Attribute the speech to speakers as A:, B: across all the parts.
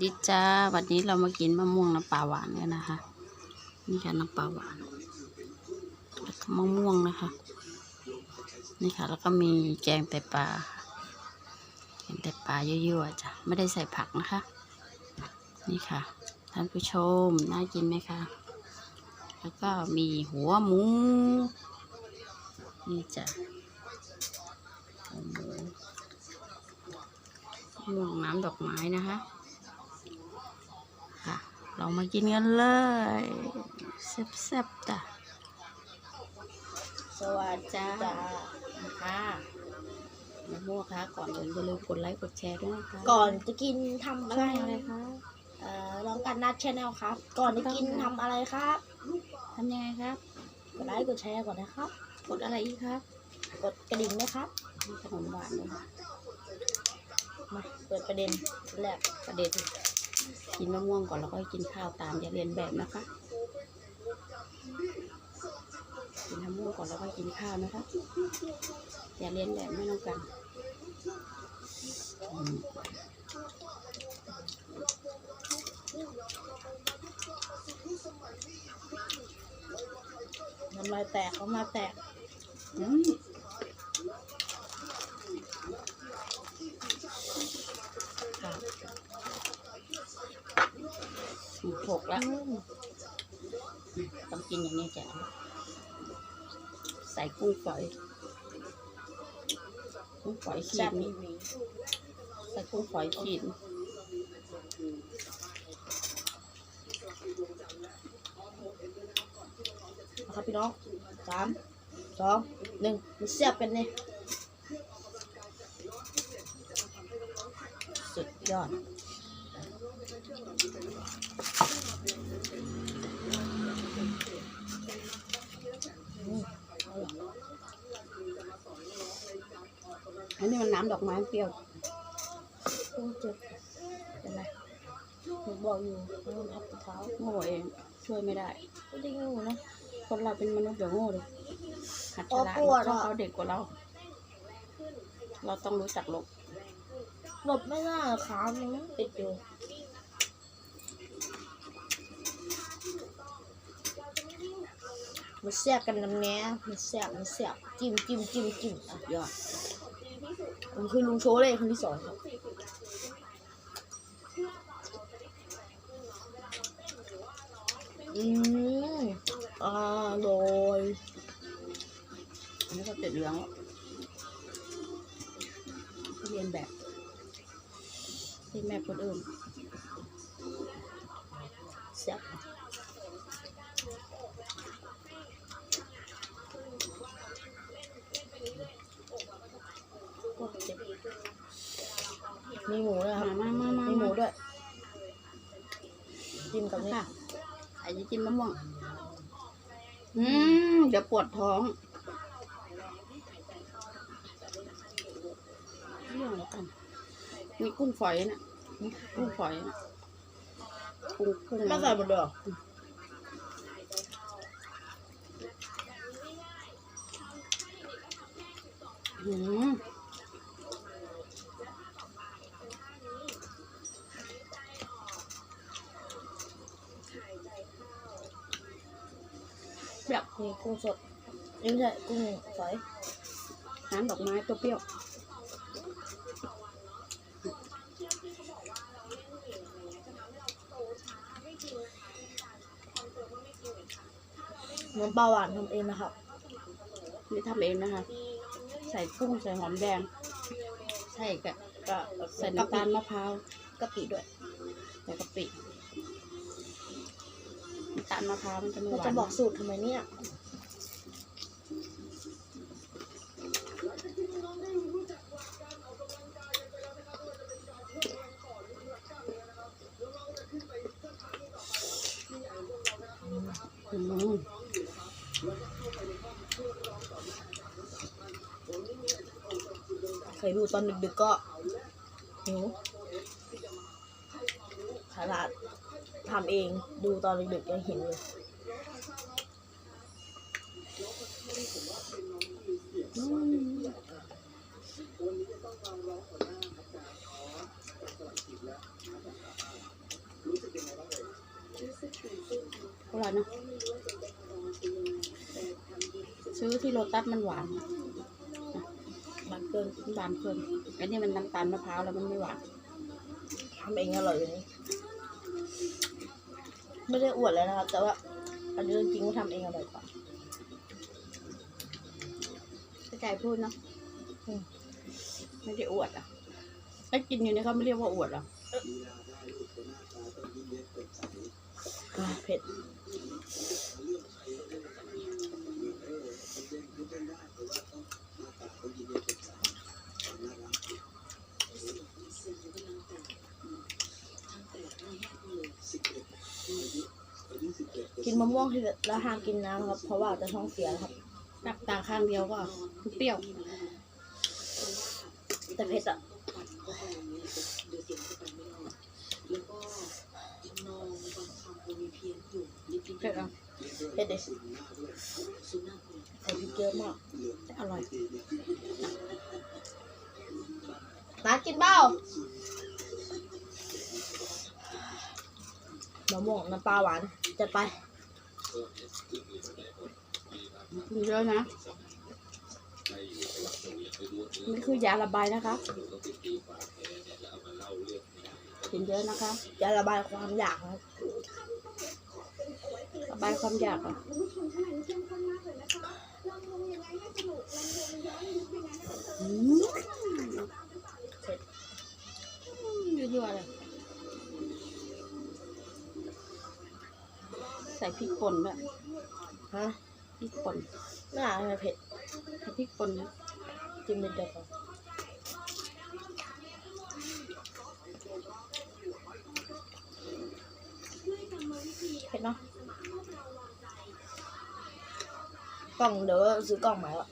A: ดีจ้าวันนี้เรามากินมะม่วงน้ำปลาหวานกันนะคะ นี่ค่ะน้ำปลาหวานแล้วก็มะม่วงนะคะ นี่ค่ะ แล้วก็มีแกงไตปลาแกงไตปลาเยั่วๆจ้ะไม่ได้ใส่ผักนะคะ นี่ค่ะท่านผู้ชมน่ากินไหมคะแล้วก็มีหัวหมู นี่จ้ะหัวหมูม่วงน้ำดอกไม้นะคะ เรามากินกันเลยแซ่บๆจ้ะสวัสดีจ้าค่ะมะม่วงค่ะก่อนอื่นอย่าลืมกดไลค์กดแชร์ด้วยนะคะ
B: ก่อนจะกินทำอะไร
A: ใช่อะไรคะ
B: เอ่อลองกันนัดชแนลครับ ก่อนจะกินทำอะไรครับ
A: ทำยังไงครับ
B: กดไลค์กดแชร์ก่อนนะครับ
A: กดอะไรอีกครับ
B: กดกระดิ่งนะครับ
A: มีขนมหวานด้วยค่ะ
B: มาเปิดประเด็นแรก
A: ประเด็น กินมะม่วงก่อนแล้วก็กินข้าวตามอย่าเรียนแบบนะคะ กินมะม่วงก่อนแล้วก็กินข้าวนะคะ อย่าเรียนแบบไม่ต้องกัน
B: น้ำลายแตกน้ำลาแตก
A: อืมค่ะอืม หกแล้วต้องกินอย่างนี้จ้ะใส่กุ้งฝอยกุ้งฝอยขีด
B: บมีหวี
A: ใส่กุ้งฝอยขีด
B: นะครับพี่น้องสามสองหนึ่งมันเสียบเป็นเนี่ยสุดยอด
A: อันนี้มันน้ำดอกไม้เปรี้ยว
B: โอ้เจ็บเป็นไรหนูบอกอยู่ว่ามันทับเท้า
A: โง่เอง ช่วยไม่ได้
B: ไม่ได้งูนะ
A: คนเราเป็นมนุษย์อย่าโง่เลยหัดฉลาด
B: อ๋อกลัว
A: เพราะ
B: เหรอ
A: เขาเด็กกว่าเรา เราต้องรู้จักหลบ
B: หลบไม่ได้ขามันติดอยู่มันแซ่บกันน้ำแง่มันแซ่บมันแซ่บจิ้มจิ้มจิ้มจิ้มอะ
A: ยอด
B: ผมคือลุงโชเลยคนที่สองครับอืมอร่อย
A: อันนี้ก็เติดเหลืองเรียนแบบเรียนแบบคนอื่น
B: แซ่บโอ้เจ็บ มีหมูด้วยครับ
A: มามามา
B: มีหมู
A: มา
B: ด้วย จิ้มกับนี่
A: ค่ะไอ้จะกินมะม่วง อืมเดี๋ยวปวดท้องเรื่องอะไรกันมีกุ้งฝอยนะกุ้งฝอยนะกุ้งกุ้ง
B: ไม่ใส่หมดเลยเหรอ
A: อืม
B: แบบมีกุ้งสดเอ้ยไม่ใช่กุ้งฝอย
A: น้ำดอกไม้ตัวเปรี้ยว
B: เหมือนปลาหวานทำเองนะครับ
A: นี่ทำเองนะคะ ใส่กุ้งใส่หอมแดงใส่กะ
B: ก็
A: ใส่น้ำตาลมะพร้าว
B: กะปิด้วย
A: ใส่กะปิน้ำ ตาลมะพร้าวมันจะไม่ห
B: เรา
A: วาน
B: จะบอกสูตรทำไมเนี่ย
A: อืม
B: เคยดูตอนดึกๆก็หิวขนาด ทำเองดูตอนดึกๆยังหิวเลย
A: อืมอร่อยเนอะซื้อที่โลตัสมันหวานนะ
B: มันเกิน
A: มันหวานเกินอันนี้มันน้ำตาลมะพร้าวแล้วมันไม่หวาน
B: ทำเองอร่อยอย่างนี้ ไม่ได้อวดเลยนะครับ แต่ว่าอันนี้เรื่องจริงว่าทำเองอร่อยกว่า
A: เข้าใจพูดเนอะ
B: อืม
A: ไม่ได้อวดอะถ้ากินอยู่นี่เขาไม่เรียกว่าอวดหรอ
B: อ่าเผ็ด กินมะม่วงที่แล้วห้ามกินน้ำครับ เพราะว่าจะท้องเสียครับ
A: ตักตาข้างเดียวก็เปรี้ยว
B: แต่เผ็ดอะ
A: เผ็ดอะ
B: เผ็ดดิใส่พริกเยอะมาก
A: แต่อร่อย
B: น้ากินเปล่ามะม่วงน้ำปลาหวานจัดไป
A: เยอะนะนี่คือยาระบายนะคะกินเยอะนะคะ
B: จะระบายความอยากครับ
A: ระบายความอยากอะอืม
B: เผ็ด
A: ยั่วๆเลย ใส่พริกป่นด้วย
B: ฮะ
A: พริกป่น
B: หน้าไม่เผ็ด
A: ใส่พริกป่นนะ
B: จิ้มนิดเดียวพอเผ็ดเนาะกล่องเดี๋ยวซื้อกล่องใหม่ละ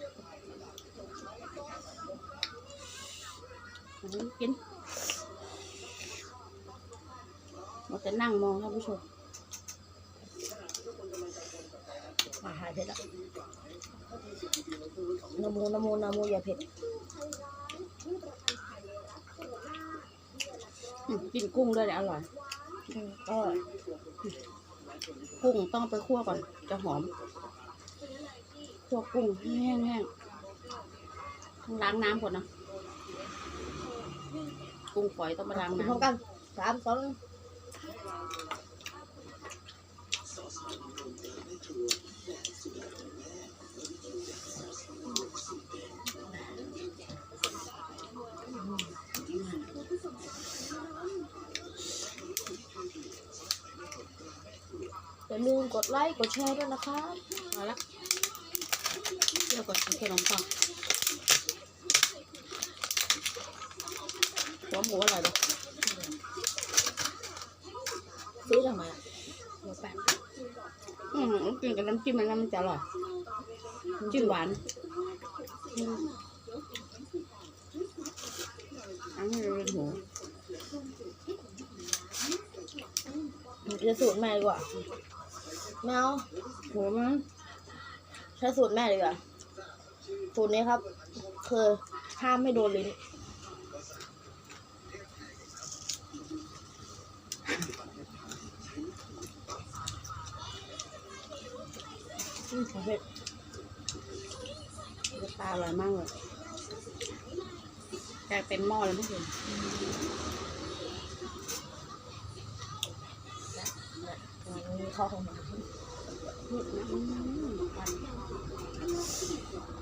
A: อันนี้กินเราจะนั่งมองท่านผู้ชม
B: มาหายเผ็ดละนาโมนาโมนาโมอย่าเผ็ด
A: อืมกินกุ้งด้วยเนี่ยอร่อย
B: อืมอร่อย
A: กุ้งต้องไปคั่วก่อน จะหอมคั่วกุ้งให้แห้งๆต้องล้างน้ำก่อนนะกุ้งฝอยต้องมาล้าง
B: กิน
A: น้ำ
B: พร้อมกันสามสอง อย่าลืมกดไลค์กดแชร์ด้วยนะคะ
A: เอาละเดี๋ยวก่อนกินขนมปังหัวหมูอร่อยเลย
B: ซื้อทำไมอะ
A: หัวแปะอืมกินกับน้ำจิ้มมันแล้วมันจะอร่อยจิ้มหวานอืมอันนี้เป็นหัว
B: จะสูตรแม่ดีกว่า ไม่เอา
A: หัวมัน
B: ใช้สูตรแม่ดีกว่าสูตรนี้ครับ คือห้ามไม่โดนลิ้นอืมของเผ็ด
A: ปลาอร่อยมากเลยแกงเต็มหม้อเลยไม่เห็น
B: นมีข้อของมัน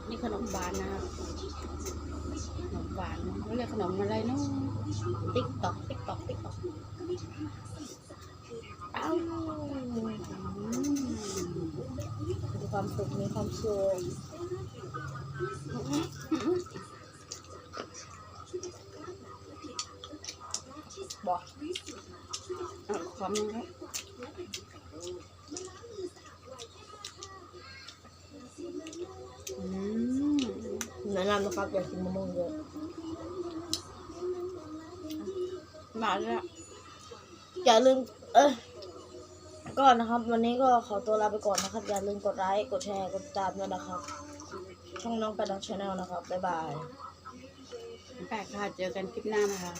A: นี่ขนมบานนะครับขนมบานเขาเรียกขนมอะไรเนาะ
B: ติ๊กตอกติ๊กตอกติ๊กตอก
A: เอ้า
B: มีความสุขมีความสุขบอก
A: เอาความนึงครับอืม
B: แนะนำนะครับอยากินมะม่วงเยอะ
A: บาลยอะ
B: อย่าลืม เออก็นะครับ วันนี้ก็ขอตัวลาไปก่อนนะครับ อย่าลืมกดไลค์กดแชร์กดติดตามด้วยนะครับ ช่องน้องไปดังชาแนลนะครับ บ๊ายบาย
A: แปลกค่ะเจอกันคลิปหน้านะคะ